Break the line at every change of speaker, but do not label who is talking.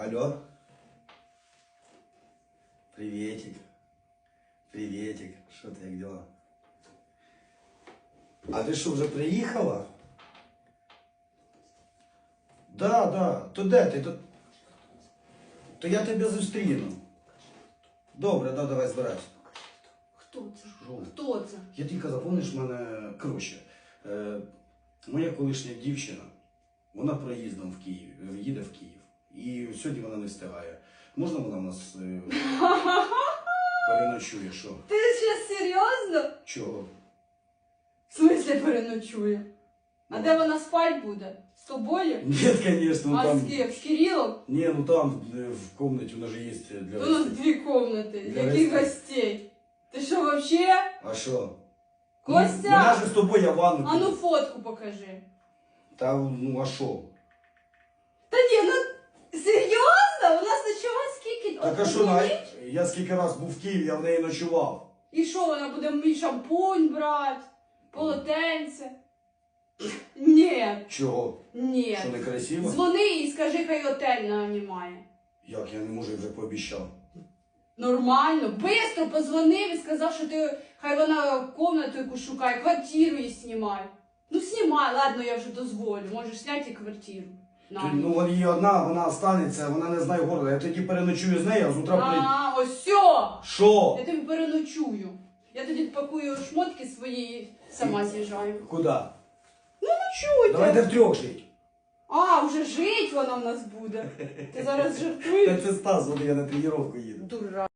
Алло. Приветик. Приветик. Що ти, як дела? А ти що, вже приїхала? Да, да. То де ти? То, то я тебе зустріну. Добре, да, давай збирайся.
Хто це?
Що?
Хто це?
Я тільки запомниш мене коротше. Е, моя колишня дівчина, вона проїздом в Київ, е, їде в Київ. І сьогодні вона не встигає. Можна вона в нас е, переночує, що?
Ти ще серйозно?
Чого?
В смислі переночує? А
Ну.
де вона спать буде? З тобою?
Ні, звісно, ну
а
там.
з ким? З Кирилом?
Ні, ну там е, в кімнаті вона ж є для
У нас
гостей.
дві комнати.
Для
Яких
гостей.
гостей? Ти що вообще?
А що?
Костя!
Ну, Вона ж з тобою я в ванну.
А ну
піду.
фотку покажи.
Та ну а що? Так а що на... я скільки раз був в Києві, я в неї ночував.
І що, вона буде мій шампунь брати? Полотенце? Ні,
Чого?
ні.
Що не красиво?
Дзвони і скажи, хай готель нанімає.
Як я не можу, я вже пообіцяв.
Нормально, бистро позвонив і сказав, що ти хай вона комнату якусь шукає, квартиру їй знімай. Ну знімай, ладно, я вже дозволю. Можеш зняти і квартиру.
Ну вона її одна, вона останеться, вона не знає города. Я тоді переночую з нею, а з утра прийду.
А, ось все!
Що?
Я тобі переночую. Я тоді пакую шмотки свої і сама з'їжджаю.
Куди?
Ночуйте!
Давайте втрьох жить.
А, вже жить вона в нас буде. Ти зараз
Та
жартуєш?
це Стас, от я на тренування їду.
Дура.